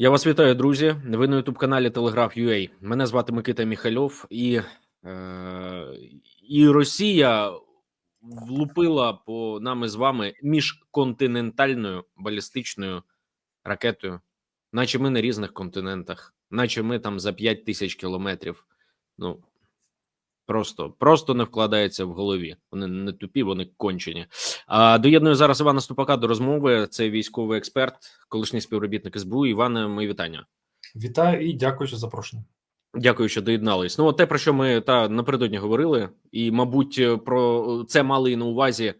Я вас вітаю, друзі. Ви на youtube каналі Телеграф UA. Мене звати Микита Міхальов, і, е, і Росія влупила по нами з вами міжконтинентальною балістичною ракетою, наче ми на різних континентах, наче ми там за 5 тисяч кілометрів. Ну просто просто не вкладається в голові. Вони не тупі, вони кончені. А доєдную зараз Івана Ступака до розмови. Це військовий експерт, колишній співробітник СБУ. Іване, мої вітання. Вітаю і дякую за запрошення. Дякую, що доєднались. Ну, от те, про що ми та напередодні говорили, і, мабуть, про це мали і на увазі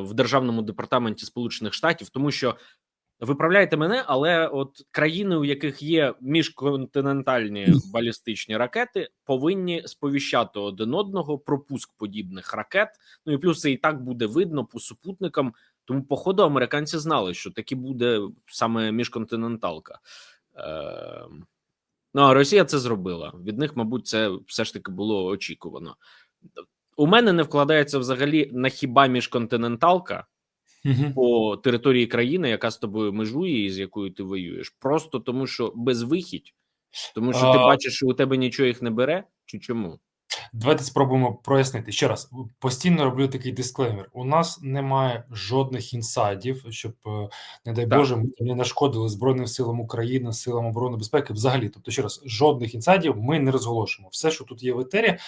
в державному департаменті Сполучених Штатів, тому що виправляйте мене, але от країни, у яких є міжконтинентальні балістичні ракети, повинні сповіщати один одного про пуск подібних ракет. Ну і плюс це і так буде видно по супутникам. Тому, походу, американці знали, що таки буде саме міжконтиненталка. Е, Ну, а Росія це зробила. Від них, мабуть, це все ж таки було очікувано. У мене не вкладається взагалі на хіба міжконтиненталка Угу. по території країни, яка з тобою межує і з якою ти воюєш. Просто тому, що безвихідь, тому що ти бачиш, що у тебе нічого їх не бере, чи чому? Давайте спробуємо прояснити ще раз. Постійно роблю такий дисклеймер. У нас немає жодних інсайдів, щоб, е, не дай Так. Боже, ми не нашкодили Збройним силам України, силам оборони безпеки. Взагалі, тобто, ще раз, жодних інсайдів ми не розголошуємо. Все, що тут є в етері,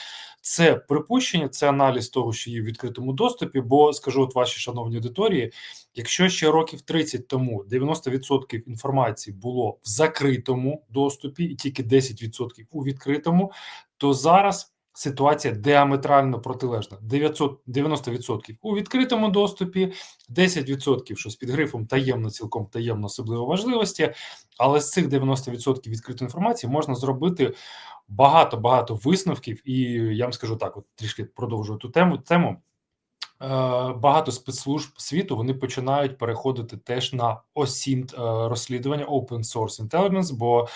це припущення, це аналіз того, що є в відкритому доступі. Бо скажу, от вашій шановній аудиторії, якщо ще років 30 тому 90% інформації було в закритому доступі, і тільки 10% у відкритому, то зараз. Ситуація діаметрально протилежна: 900, 90% у відкритому доступі, 10% щось під грифом таємно, цілком таємно, особливо важливості. Але з цих 90% відкритої інформації можна зробити багато багато висновків. І я вам скажу так: от трішки продовжую ту тему. тему. Е, Багато спецслужб світу вони починають переходити теж на осінт розслідування Open Source Intelligence, бо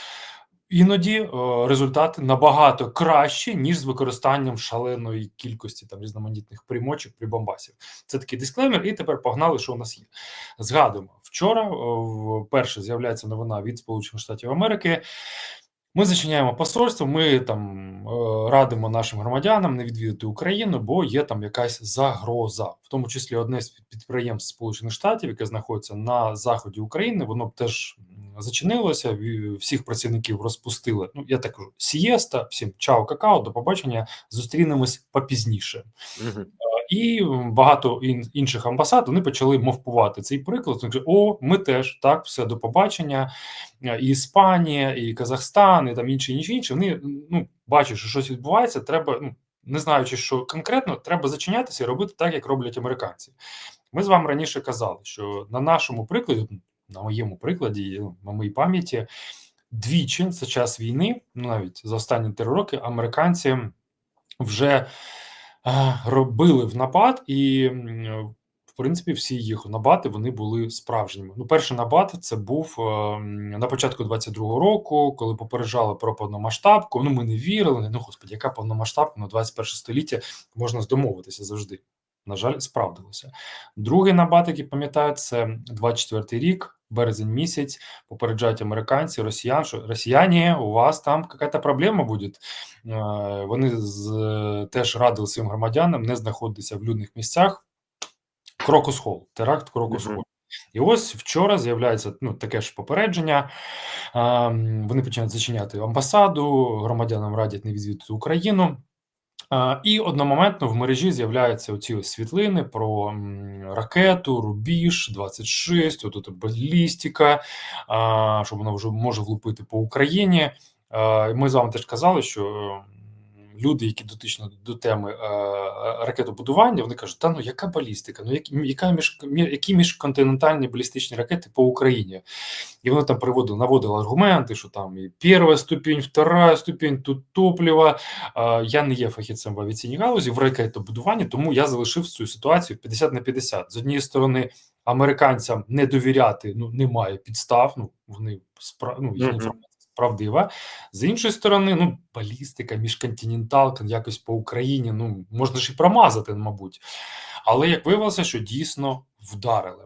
іноді е, результати набагато кращі, ніж з використанням шаленої кількості там різноманітних примочок, прибамбасів. Це такий дисклеймер, і тепер погнали, що у нас є. Згадуємо вчора. е, Вперше з'являється новина від Сполучених Штатів Америки. Ми зачиняємо посольство. Ми там е, радимо нашим громадянам не відвідати Україну, бо є там якась загроза, в тому числі одне з підприємств Сполучених Штатів, яке знаходиться на заході України. Воно б теж зачинилося. Всіх працівників розпустили. Ну я так кажу, сієста, всім чао, какао, до побачення. Зустрінемось попізніше. Угу. І багато ін- інших амбасад вони почали мовпувати цей приклад. Вони кажуть, О, ми теж так, все до побачення. Е, І Іспанія, і Казахстан, і там інші, інші, інші. Вони ну бачать, що щось відбувається. Треба, ну не знаючи, що конкретно, треба зачинятися і робити так, як роблять американці. Ми з вами раніше казали, що на нашому прикладі, на моєму прикладі, ну, на моїй пам'яті, двічі за час війни, ну навіть за останні три роки, американці вже е, робили в напад, і в принципі всі їх напади вони були справжніми. Ну, перший напад це був е, на початку 22-го року, коли попереджали про повномасштабку. Ну ми не вірили. Ну господи, яка повномасштабка на 21 століття можна здомовитися завжди. На жаль, справдилося. Другий напад, який пам'ятаю, це 24-й рік, березень місяць. Попереджають американці, росіян, що росіяні, у вас там якась проблема буде. Е, Вони з, теж радили своїм громадянам не знаходитися в людних місцях. Крокус Холл, теракт Крокус Мгм. Холл. І ось вчора з'являється ну, таке ж попередження. А, Вони починають зачиняти амбасаду, громадянам радять не відвідати Україну. А, І одномоментно в мережі з'являються оці ось світлини про ракету, Рубіж 26, отут балістика, а, що вона вже може влупити по Україні. Ми з вами теж казали, що люди, які дотичні до теми е, ракетобудування, вони кажуть, та ну яка балістика? Ну які, яка між, які міжконтинентальні балістичні ракети по Україні? І вони там приводили, наводили аргументи, що там і перша ступінь, вторая ступінь, тут топливо. Е, Я не є фахівцем в авіаційній галузі в ракетобудуванні, тому я залишив цю ситуацію 50 на 50. З однієї сторони, американцям не довіряти ну немає підстав. Ну вони спра... ну, їхня інформація правдива. З іншої сторони, ну балістика, міжконтиненталка, якось по Україні. Ну можна ж і промазати, мабуть. Але як виявилося, що дійсно вдарили.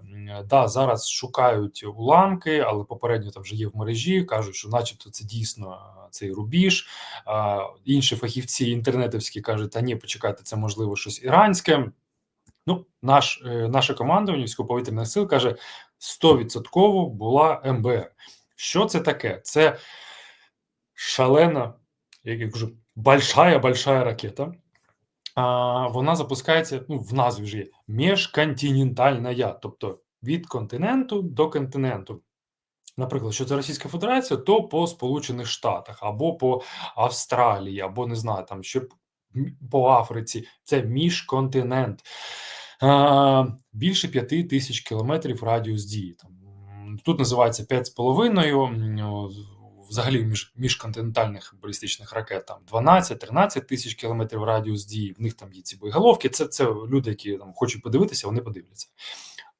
Да, зараз шукають уламки, але попередньо там вже є в мережі. кажуть, що, начебто, це дійсно е, цей рубіж. А, інші фахівці інтернетівські кажуть: та ні, почекайте, це можливо щось іранське. Ну, наш, е, наше командування військово-повітряних сил каже, 100% була МБР. Що це таке? Це шалена, як я кажу, большая большая ракета. А, вона запускається ну, в назві вже є міжконтинентальна, тобто від континенту до континенту. Наприклад, що це Російська Федерація, то по Сполучених Штатах, або по Австралії, або не знаю, там ще по Африці. Це міжконтинент. А, більше п'яти тисяч кілометрів радіус дії. Там, тут називається 5,5, м, о, взагалі між, міжконтинентальних балістичних ракет там 12-13 тисяч кілометрів радіус дії. В них там є ці боєголовки. Це, це люди, які там хочуть подивитися, вони подивляться.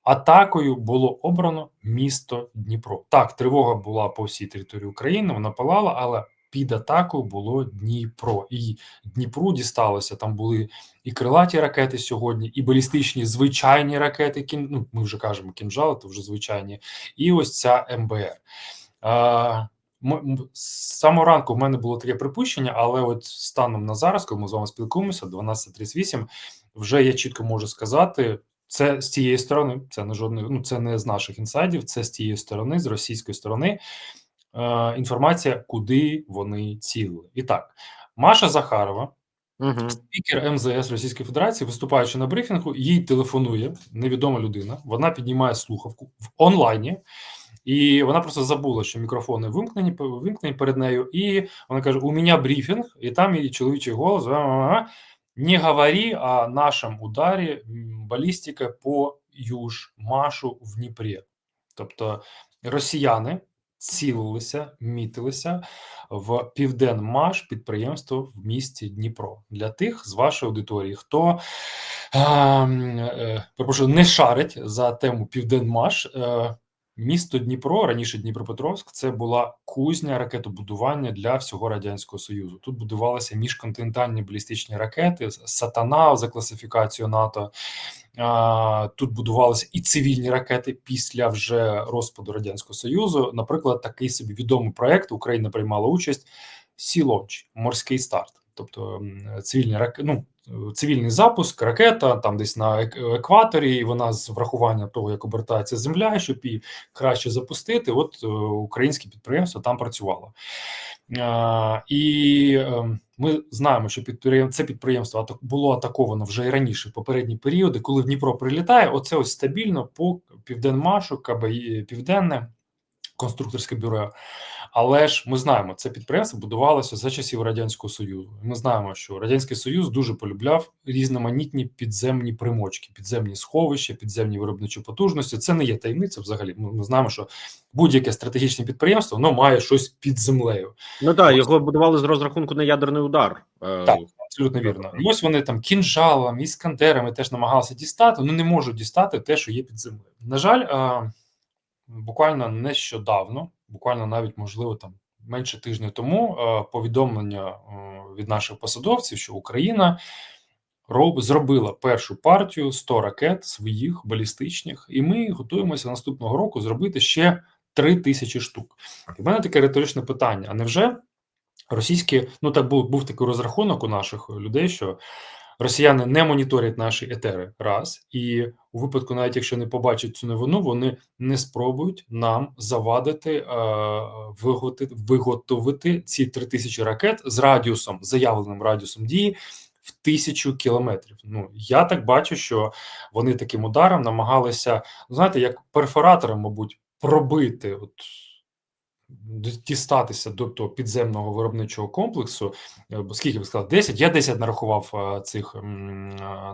Атакою було обрано місто Дніпро. Так, тривога була по всій території України, вона палала, але під атакою було Дніпро. І Дніпру дісталося. Там були і крилаті ракети сьогодні, і балістичні звичайні ракети. Кін, ну, ми вже кажемо кінжали, то вже звичайні, і ось ця МБР. А, з самого ранку в мене було таке припущення, але от станом на зараз, коли ми з вами спілкуємося, 12.38, вже я чітко можу сказати. Це з тієї сторони, це не жодних, ну це не з наших інсайдів, це з тієї сторони, з російської сторони. Е, інформація, куди вони цілили. І так, Маша Захарова, Угу. спікер МЗС Російської Федерації, виступаючи на брифінгу, їй телефонує невідома людина. Вона піднімає слухавку в онлайні, і вона просто забула, що мікрофони вимкнені, вимкнені перед нею. І вона каже: У мене брифінг, і там її чоловічий голос. «А-а-а, Не говори о нашому ударі балістика по Южмашу в Дніпрі. Тобто росіяни цілилися, мітилися в Південмаш підприємство в місті Дніпро. Для тих з вашої аудиторії, хто е, е, перепрошую, не шарить за тему Південмаш. Е, Місто Дніпро, раніше Дніпропетровськ, це була кузня ракетобудування для всього радянського союзу. Тут будувалися міжконтинентальні балістичні ракети, сатана за класифікацією НАТО. Тут будувалися і цивільні ракети після вже розпаду радянського союзу. Наприклад, такий собі відомий проект Україна приймала участь Сілоч, морський старт, тобто цивільні рак... ну, цивільний запуск, ракета там десь на екваторі, і вона з врахуванням того, як обертається земля, щоб її краще запустити. От е, українське підприємство там працювало. І е, ми знаємо, що підприєм... це підприємство було атаковано вже і раніше, в попередні періоди, коли в Дніпро прилітає, оце ось стабільно по Південмашу, КБІ Південне. Конструкторське бюро, але ж ми знаємо, це підприємство будувалося за часів радянського союзу. Ми знаємо, що радянський союз дуже полюбляв різноманітні підземні примочки, підземні сховища, підземні виробничі потужності. Це не є таємниця. Взагалі, ми, знаємо, що будь-яке стратегічне підприємство воно має щось під землею. Ну так, його будували з розрахунку на ядерний удар. Е, Так, абсолютно вірно. І ось вони там кінжалами, іскандерами теж намагалися дістати, але не можуть дістати те, що є під землею. На жаль, буквально нещодавно, буквально навіть можливо там менше тижня тому, повідомлення від наших посадовців, що Україна роб, зробила першу партію 100 ракет своїх балістичних, і ми готуємося наступного року зробити ще 3 тисячі штук. У мене таке риторичне питання: а невже російські, ну так був, був такий розрахунок у наших людей, що росіяни не моніторять наші етери раз, і у випадку, навіть якщо не побачать цю новину, вони не спробують нам завадити е, виготовити, виготовити ці 3000 ракет з радіусом, заявленим радіусом дії. В тисячу кілометрів. Ну я так бачу, що вони таким ударом намагалися, знаєте, як перфоратором, мабуть, пробити от дістатися до того підземного виробничого комплексу. Е, Скільки ви сказали? 10? Я 10 нарахував е, цих е,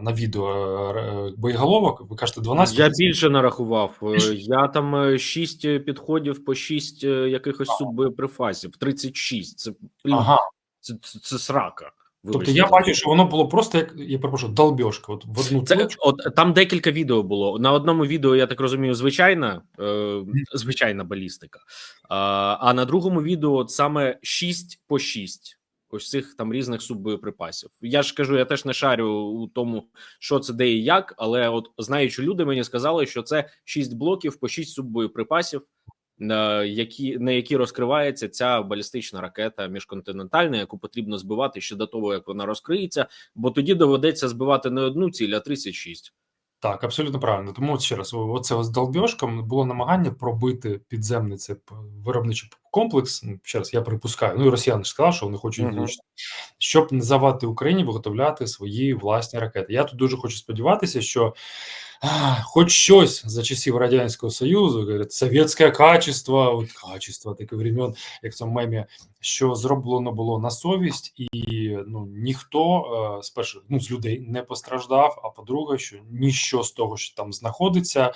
на відео боєголовок. Ви кажете, 12? Я більше нарахував. Я там 6 підходів по 6 якихось субприфазів, 36. Це, Ага. це, це, це срака. Тобто я бачу, що воно було просто як я перепрошую, долбьошка. От в одну Це точку. от там декілька відео було. На одному відео, я так розумію, звичайна, е, звичайна балістика. А, а на другому відео от саме 6 по 6 ось цих там різних суббоєприпасів. Я ж кажу, я теж не шарю у тому, що це де і як, але от знаючи люди, мені сказали, що це 6 блоків по 6 суббоєприпасів, які на які розкривається ця балістична ракета міжконтинентальна, яку потрібно збивати ще до того, як вона розкриється, бо тоді доведеться збивати не одну ціль, а 36. Так, абсолютно правильно. Тому ще раз, оце ось долбьошком було намагання пробити підземний цей виробничий комплекс. Ну, ще раз, я припускаю. Ну і росіяни ж сказали, що вони хочуть Мгм. влучити, щоб не завати Україні виготовляти свої власні ракети. Я тут дуже хочу сподіватися, що хоч щось за часів Радянського Союзу, говорять, совєтське качество, от качество таких времен, як в цьому мемі, що зроблено було на совість, і ну ніхто е, спершу ну з людей не постраждав. А по-друге, що ніщо з того, що там знаходиться,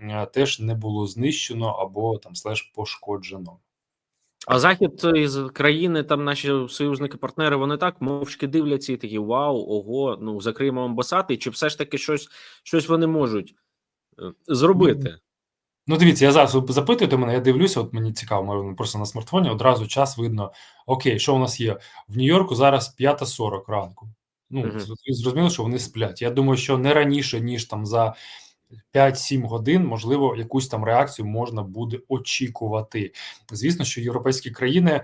е, теж не було знищено або там слеш пошкоджено. А захід із країни, там наші союзники-партнери, вони так мовчки дивляться і такі вау, ого, ну закриємо амбасади, чи все ж таки щось, щось вони можуть е, зробити? Ну, дивіться, я зараз запитуєте мене, я дивлюся, от мені цікаво, може, просто на смартфоні одразу час видно. Окей, що у нас є? В Нью-Йорку зараз 5.40 ранку. Ну, з- зрозуміло, що вони сплять. Я думаю, що не раніше, ніж там за 5-7 годин, можливо, якусь там реакцію можна буде очікувати. Звісно, що європейські країни,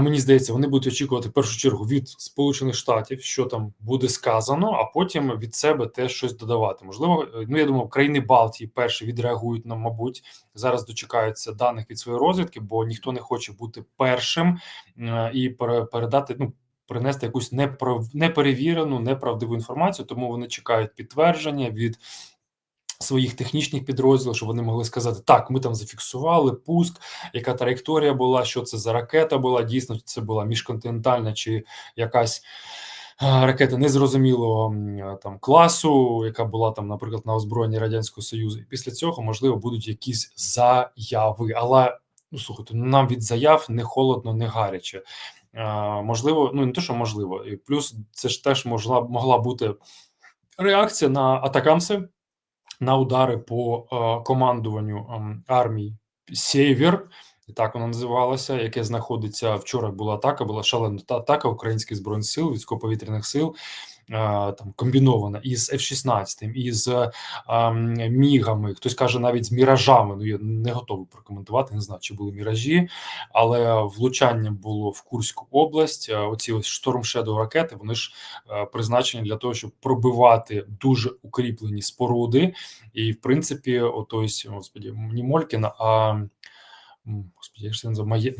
мені здається, вони будуть очікувати в першу чергу від Сполучених Штатів, що там буде сказано, а потім від себе теж щось додавати. Можливо, е, ну я думаю, країни Балтії перші відреагують на, мабуть, зараз дочекаються даних від своєї розвідки, бо ніхто не хоче бути першим е, і пере- передати. Ну принести якусь неперевірену, неправдиву інформацію, тому вони чекають підтвердження від своїх технічних підрозділів, щоб вони могли сказати: так, ми там зафіксували пуск, яка траєкторія була, що це за ракета була. Дійсно, це була міжконтинентальна чи якась. е, Ракета незрозумілого там класу, яка була там, наприклад, на озброєнні радянського союзу, і після цього можливо будуть якісь заяви. Але ну слухайте, ну, нам від заяв не холодно, не гаряче. Е, можливо, ну не те, що можливо, і плюс це ж теж могла могла бути реакція на атакамси, на удари по е, командуванню армії армій Сєвєр, так вона називалася, яке знаходиться вчора. Була атака, була шалена та- атака українських збройних сил, військово-повітряних сил. Е, Там комбінована із F-16, із е, ем, мігами. Хтось каже навіть з міражами. Ну я не готовий прокоментувати. Не знаю, чи були міражі, але влучання було в Курську область. Е, Оці ось шторм Shadow ракети. Вони ж призначені для того, щоб пробивати дуже укріплені споруди. І в принципі, ось, господі, не Молькіна, а господі, як ж це називає?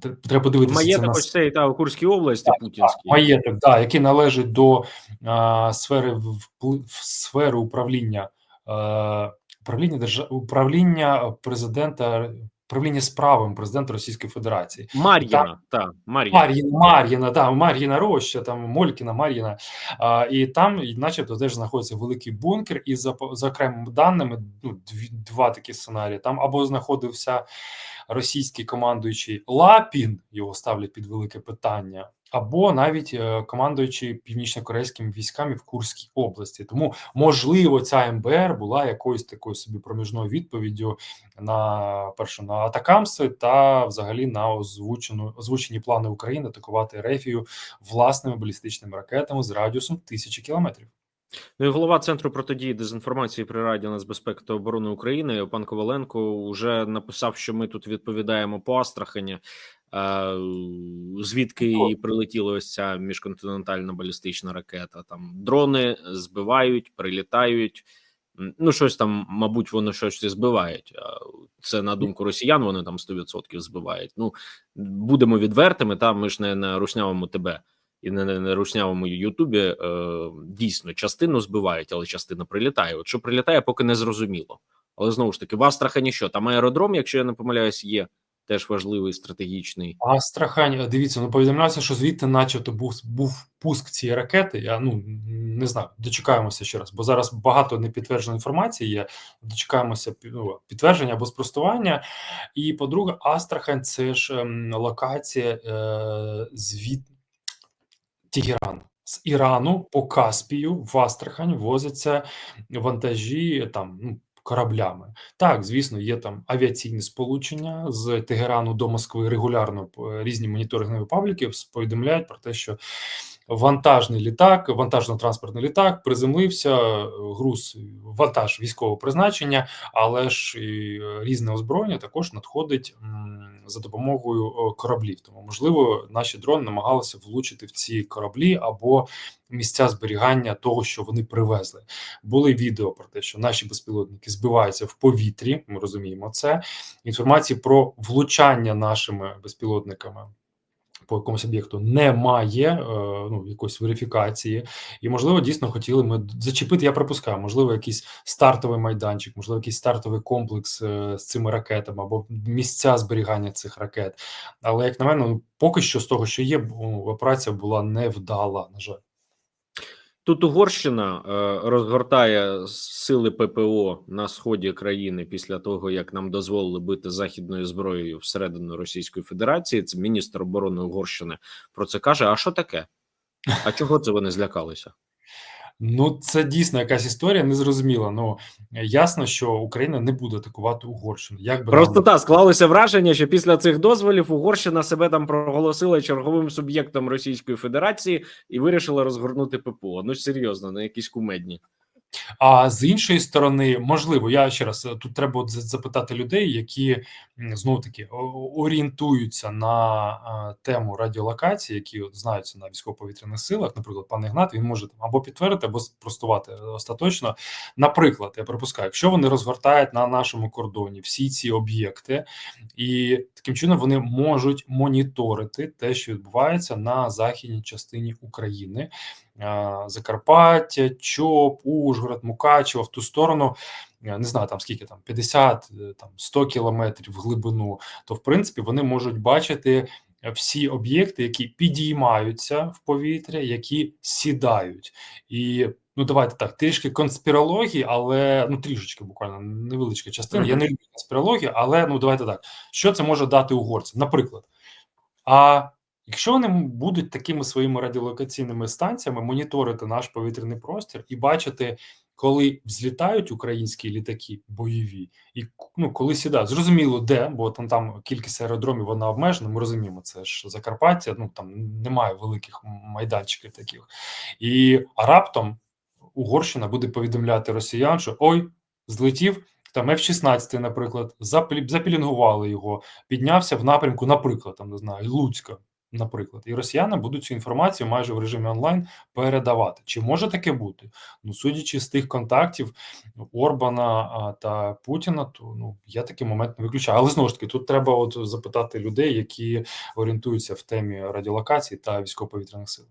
Треба подивитися. Маєток ось цей та у Курській області Путінський. маєток, да, який належить до а, сфери впли- в сфери управління е, управління держав управління президента управління справами президента Російської Федерації. Мар'їна, та Мар'їна. Мар'їна, Мар'їна, да, Мар'їна Роща, там Молькіна, Мар'їна. А, і там, начебто, теж знаходиться великий бункер, і за, за окремими даними, ну, дві, два такі сценарії. Там або знаходився російський командуючий Лапін, його ставлять під велике питання, або навіть е, командуючий північно-корейськими військами в Курській області. Тому, можливо, ця МБР була якоюсь такою собі проміжною відповіддю на перше на атакамси та взагалі на озвучену озвучені плани України атакувати Рефію власними балістичними ракетами з радіусом тисячі кілометрів. Ну і голова центру протидії дезінформації при Раді нацбезпеки та оборони України пан Коваленко вже написав, що ми тут відповідаємо по Астрахані, е, звідки Ну. і прилетіла ось ця міжконтинентальна балістична ракета. Там дрони збивають, прилітають. Ну, щось там, мабуть, вони щось і збивають. Це на думку росіян, вони там 100% збивають. Ну, будемо відвертими, та ми ж не на руснявому тебе і не на руснявому Ютубі е, дійсно частину збивають, але частина прилітає. От що прилітає, поки не зрозуміло. Але знову ж таки, в Астрахані що там аеродром, якщо я не помиляюсь, є теж важливий стратегічний. Астрахань, дивіться, ну повідомлявся, що звідти, начебто, був був пуск цієї ракети. Я ну не знаю, дочекаємося ще раз, бо зараз багато непідтвердженої інформації є. Дочекаємося ну, підтвердження або спростування. І по-друге, Астрахань це ж ем, локація е, звід Тегеран. З Ірану по Каспію в Астрахань возяться вантажі там ну. кораблями. Так, звісно, є там авіаційні сполучення з Тегерану до Москви регулярно е, різні моніторингові пабліки повідомляють про те, що вантажний літак, вантажно-транспортний літак приземлився, е, груз вантаж військового призначення, але ж і е, різне озброєння також надходить за допомогою кораблів. Тому, можливо, наші дрони намагалися влучити в ці кораблі або місця зберігання того, що вони привезли. Були відео про те, що наші безпілотники збиваються в повітрі. Ми розуміємо це. Інформації про влучання нашими безпілотниками. По якомусь об'єкту немає е, ну якоїсь верифікації, і можливо дійсно хотіли ми зачепити. Я припускаю, можливо, якийсь стартовий майданчик, можливо, якийсь стартовий комплекс е, з цими ракетами або місця зберігання цих ракет. Але як на мене, ну поки що з того, що є, операція була невдала. На жаль. Тут Угорщина е, розгортає сили ППО на сході країни після того, як нам дозволили бити західною зброєю всередину Російської Федерації. Це міністр оборони Угорщини про це каже. А що таке? А чого це вони злякалися? Ну, це дійсно якась історія незрозуміла. Ну ясно, що Україна не буде атакувати Угорщину. Як би Просто так склалося враження, що після цих дозволів Угорщина себе там проголосила черговим суб'єктом Російської Федерації і вирішила розгорнути ППО. Ну серйозно, на якісь кумедні. А з іншої сторони, можливо, я ще раз тут треба запитати людей, які знову таки орієнтуються на тему радіолокації, які знаються на військово-повітряних силах. Наприклад, пан Ігнат, він може там або підтвердити, або спростувати остаточно. Наприклад, я припускаю, якщо вони розгортають на нашому кордоні всі ці об'єкти, і таким чином вони можуть моніторити те, що відбувається на західній частині України. Закарпаття, Чоп, Ужгород, Мукачево в ту сторону, не знаю там скільки там 50 там 100 кілометрів в глибину, то в принципі вони можуть бачити всі об'єкти, які підіймаються в повітря, які сідають. І ну давайте так, трішки конспірології, але ну трішечки буквально невеличка частина. Mm -hmm. Я не люблю конспірологію, але ну давайте так. Що це може дати угорцям? Наприклад, а Якщо вони будуть такими своїми радіолокаційними станціями моніторити наш повітряний простір і бачити, коли взлітають українські літаки бойові, і ну коли сідають, зрозуміло, де, бо там там кількість аеродромів вона обмежена. Ми розуміємо, це ж Закарпаття. Ну там немає великих майданчиків таких, і а раптом Угорщина буде повідомляти росіян, що ой, злетів. Там F-16, наприклад, запілінгували його, піднявся в напрямку, наприклад, там не знаю, Луцька, наприклад, і росіяни будуть цю інформацію майже в режимі онлайн передавати. Чи може таке бути? Ну, судячи з тих контактів Орбана та Путіна, то ну я такий момент не виключаю. Але знову ж таки, тут треба от запитати людей, які орієнтуються в темі радіолокації та військово-повітряних сил.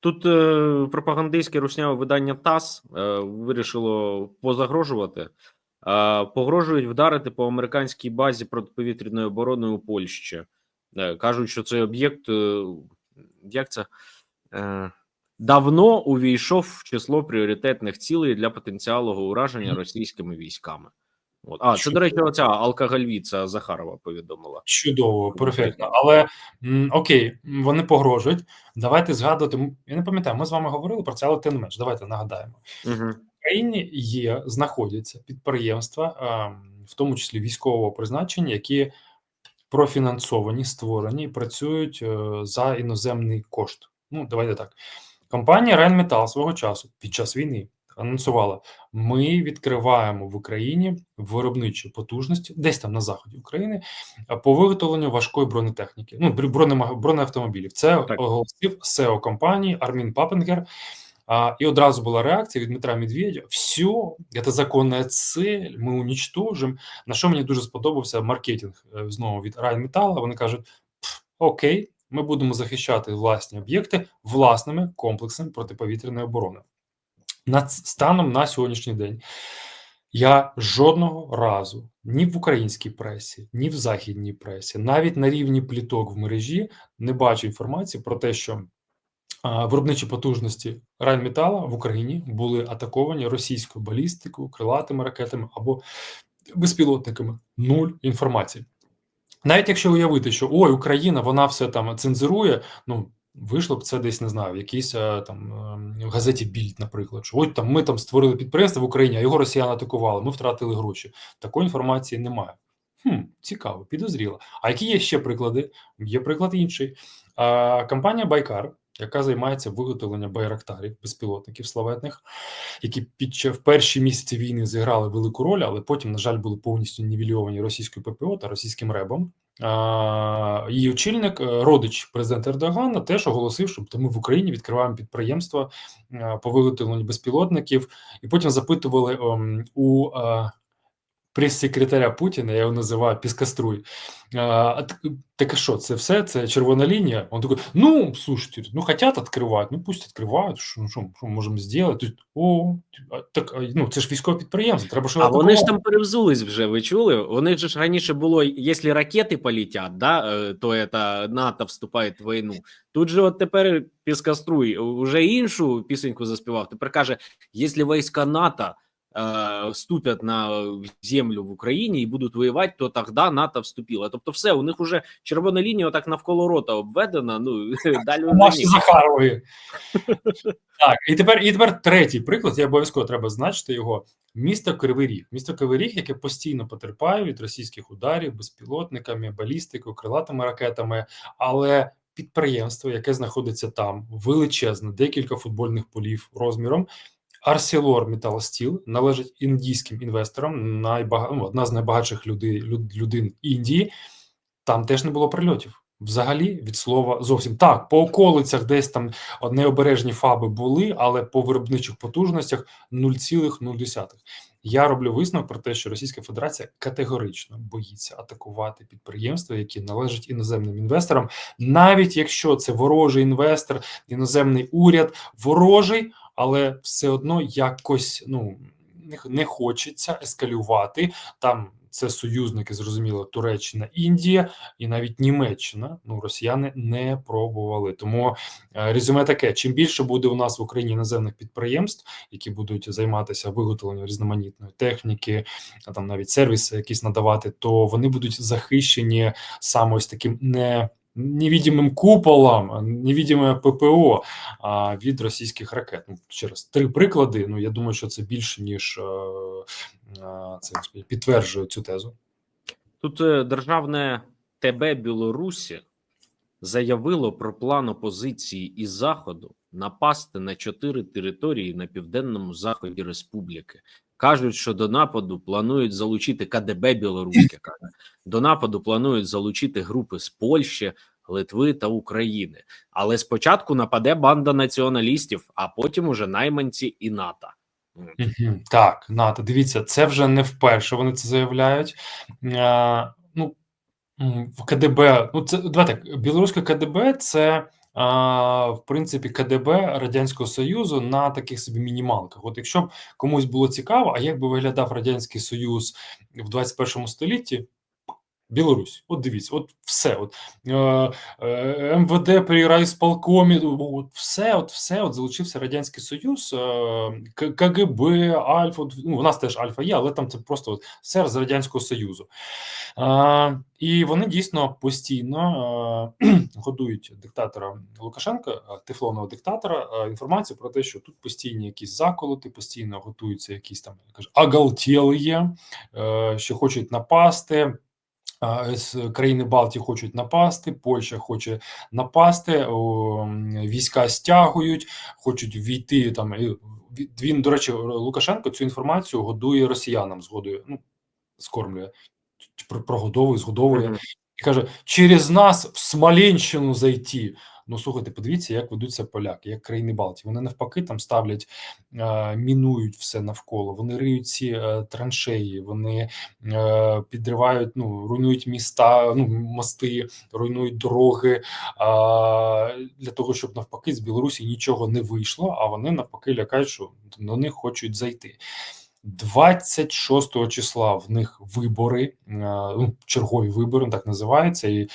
Тут е, пропагандистське русняве видання ТАСС е, вирішило позагрожувати. Е, погрожують вдарити по американській базі протиповітряної оборони у Польщі. Е, кажуть, що цей об'єкт як це давно увійшов в число пріоритетних цілей для потенціалного ураження російськими військами. От. А це, до речі, оця Алкагальвіца Захарова повідомила. Чудово, перфектно. Але м, окей, вони погрожують. Давайте згадувати. Я не пам'ятаю, ми з вами говорили про це, але тим не менш, давайте нагадаємо. Угу. В країні є, знаходяться підприємства, а, в тому числі військового призначення, які профінансовані, створені і працюють е, за іноземний кошт. Ну, давайте так. Компанія Rheinmetall свого часу під час війни анонсувала: ми відкриваємо в Україні виробничі потужності, десь там на заході України, по виготовленню важкої бронетехніки. Ну, бронеавтомобілів. Це так. оголосив SEO компанії Армін Папенгер. А, и одразу была реакція від Дмитра Медведя: все, це законна цель, ми уничтожим. На що мені дуже сподобався маркетинг е, знову від Райнметалла. Вони кажуть: окей, ми будемо захищати власні об'єкти власними комплексами протиповітряної оборони. На станом на сьогоднішній день. Я жодного разу ні в українській пресі, ні в західній пресі, навіть на рівні пліток в мережі не бачу інформації про те, що Виробничі потужності Райнметала в Україні були атаковані російською балістикою, крилатими ракетами або безпілотниками. Нуль інформації. Навіть якщо уявити, що ой, Україна вона все там цензурує, ну Вийшло б це десь не знаю, в якійсь е, там в газеті Більд, наприклад, що ось там ми там створили підприємство в Україні, а його росіяни атакували. Ми втратили гроші. Такої інформації немає. Хм, цікаво, підозріло. А які є ще приклади? Є приклад інший. А, компанія Байкар, яка займається виготовленням байрактарів, безпілотників славетних, які під в перші місяці війни зіграли велику роль, але потім, на жаль, були повністю нівельовані російською ППО та російським ребом. Її очільник, е, родич президента Ердогана, теж оголосив, що ми в Україні відкриваємо підприємства по виготовленню безпілотників, і потім запитували ем, у е, прес-секретаря Путіна, я його називаю Піскаструй. А, а так, так а що, це все? Це червона лінія? Он такой, ну, слушайте, ну, хотят открывать, ну, пусть открывают, що, що, що можемо зробити? Тут, О, а, так, а, ну, це ж військове підприємство, треба що А вони ж там перевзулись вже. Ви чули? У них же ж раніше було, якщо ракети полетять, да, е, то это НАТО вступає в війну. Тут же от тепер Піскаструй вже іншу пісеньку заспівав. Тепер каже: якщо війська НАТО е, вступять на землю в Україні і будуть воювати, то тоді НАТО вступило. Тобто, все у них уже червона лінія отак навколо рота обведена. Ну далі. Захарової. так, і тепер, і тепер третій приклад, я обов'язково треба значити його. Місто Кривий Ріг. Місто Кривий Ріг, яке постійно потерпає від російських ударів безпілотниками, балістикою, крилатими ракетами, але підприємство, яке знаходиться там, величезне, декілька футбольних полів розміром. Арселор Металостіл належить індійським інвесторам, найбага... ну, одна з найбагатших людей, люд, людин Індії. Там теж не було прильотів. Взагалі, від слова зовсім так. По околицях десь там необережні фаби були, але по виробничих потужностях 0,0. Я роблю висновок про те, що Російська Федерація категорично боїться атакувати підприємства, які належать іноземним інвесторам, навіть якщо це ворожий інвестор, іноземний уряд, ворожий, але все одно якось ну не, хочеться ескалювати там. Це союзники, зрозуміло, Туреччина, Індія і навіть Німеччина. Ну росіяни не пробували. Тому е, резюме таке: чим більше буде у нас в Україні іноземних підприємств, які будуть займатися виготовленням різноманітної техніки, а там навіть сервіси якісь надавати, то вони будуть захищені саме ось таким не. Невидимим куполом, невидиме ППО від російських ракет. Ну, ще раз, три приклади. Ну я думаю, що це більше ніж е, е, це підтверджує цю тезу. Тут е, державне ТБ Білорусі заявило про план опозиції і заходу напасти на чотири території на південному заході республіки. Кажуть, що до нападу планують залучити КДБ білоруське. каже. До нападу планують залучити групи з Польщі, Литви та України. Але спочатку нападе банда націоналістів, а потім уже найманці і НАТО. Так, НАТО, дивіться, це вже не вперше вони це заявляють. Е, ну, в КДБ, ну це давай так, білоруське КДБ це. В принципі, КДБ Радянського Союзу на таких собі мінімалках. От якщо б комусь було цікаво, а як би виглядав Радянський Союз в 21 столітті, Білорусь, от дивіться, от все, от е, е, МВД при райсполкомі, от все, от все, от залучився радянський союз, е, КГБ, Альфа. от, Ну, у нас теж Альфа є, але там це просто от все з радянського союзу. Е, і вони дійсно постійно е, годують диктатора Лукашенка, е, тефлонного диктатора, е, інформацію про те, що тут постійні якісь заколоти, постійно готуються якісь там каже, оголтєлі, е, що хочуть напасти. Країни Балтії хочуть напасти, Польща хоче напасти, війська стягують, хочуть війти там. Він, до речі, Лукашенко цю інформацію годує росіянам, згодує, ну скормлює, прогодовує, згодовує і каже: через нас в Смоленщину зайти. Ну слухайте, подивіться, як ведуться поляки, як країни Балтії. Вони навпаки там ставлять, е, мінують все навколо. Вони риють ці е, траншеї, вони е, підривають, ну руйнують міста, ну мости, руйнують дороги для того, щоб навпаки з Білорусі нічого не вийшло. А вони навпаки лякають, що на них хочуть зайти. 26 числа в них вибори, е, ну, чергові вибори, так називається, і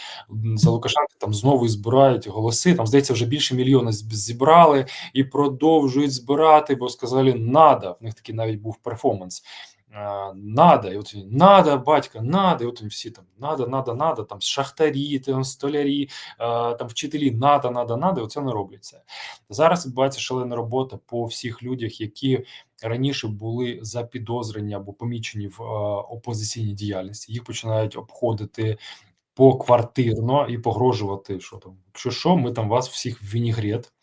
за Лукашенка там знову збирають голоси. Там здається, вже більше мільйона зібрали і продовжують збирати, бо сказали надо. В них такий навіть був перформанс. Надо, і от він, надо, батька, надо, і от вони всі там надо, надо, надо, там шахтарі, там столярі, там вчителі, надо, надо, надо, і оце не роблять це. Зараз відбувається шалена робота по всіх людях, які раніше були запідозрені або помічені в опозиційній діяльності. Їх починають обходити поквартирно і погрожувати, що там, якщо що, ми там вас всіх в вінігрет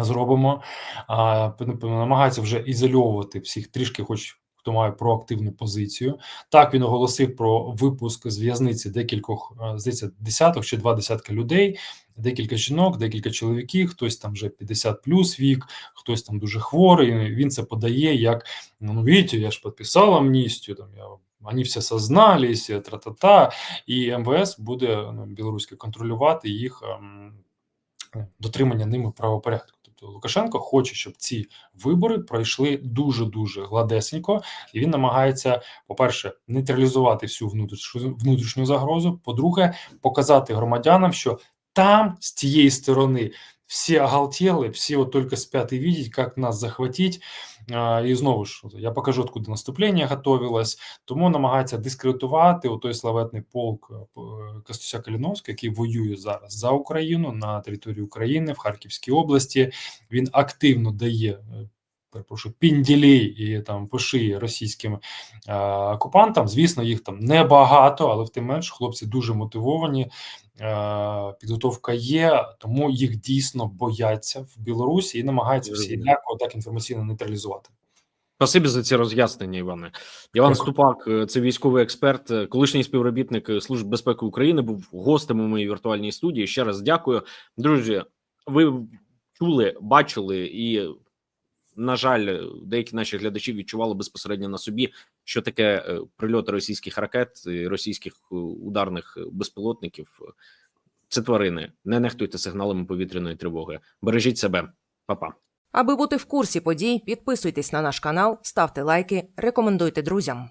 зробимо. А, намагається вже ізольовувати всіх трішки, хоч хто має проактивну позицію. Так він оголосив про випуск з в'язниці декількох, е, здається, десяток чи два десятка людей, декілька жінок, декілька чоловіків, хтось там вже 50 плюс вік, хтось там дуже хворий. Він це подає як ну, ну видите, я ж підписав амністію, там я. Вони всі сознались, тра-та-та, і МВС буде ну, білоруське контролювати їх ем, дотримання ними правопорядку. Тобто Лукашенко хоче, щоб ці вибори пройшли дуже дуже гладесенько, і він намагається, по-перше, нейтралізувати всю внутрішню внутрішню загрозу. По-друге, показати громадянам, що там з тієї сторони всі оголтіли, всі от тільки спят і видять, як нас захватити. І знову ж я покажу, откуди наступлення готовилось. Тому намагається дискредитувати той славетний полк Костюся п- е, Каліновського, який воює зараз за Україну на території України в Харківській області. Він активно дає. Перепрошую, пінділей і там по шиї російським е, окупантам. Звісно, їх там небагато, але в тим менш хлопці дуже мотивовані. Е, підготовка є, тому їх дійсно бояться в Білорусі і намагаються всіляко так інформаційно нейтралізувати. Спасибі за ці роз'яснення, Іване. Іван Дякую. Ступак, е, це військовий експерт, е, колишній співробітник е, Служби безпеки України, був гостем у моїй віртуальній студії. Ще раз дякую, друзі. Ви чули, бачили і. На жаль, деякі наші глядачі відчували безпосередньо на собі, що таке прильот прильоти російських ракет, російських е, ударних безпілотників. Це тварини. Не нехтуйте сигналами повітряної тривоги. Бережіть себе, Па-па. Аби бути в курсі подій, підписуйтесь на наш канал, ставте лайки, рекомендуйте друзям.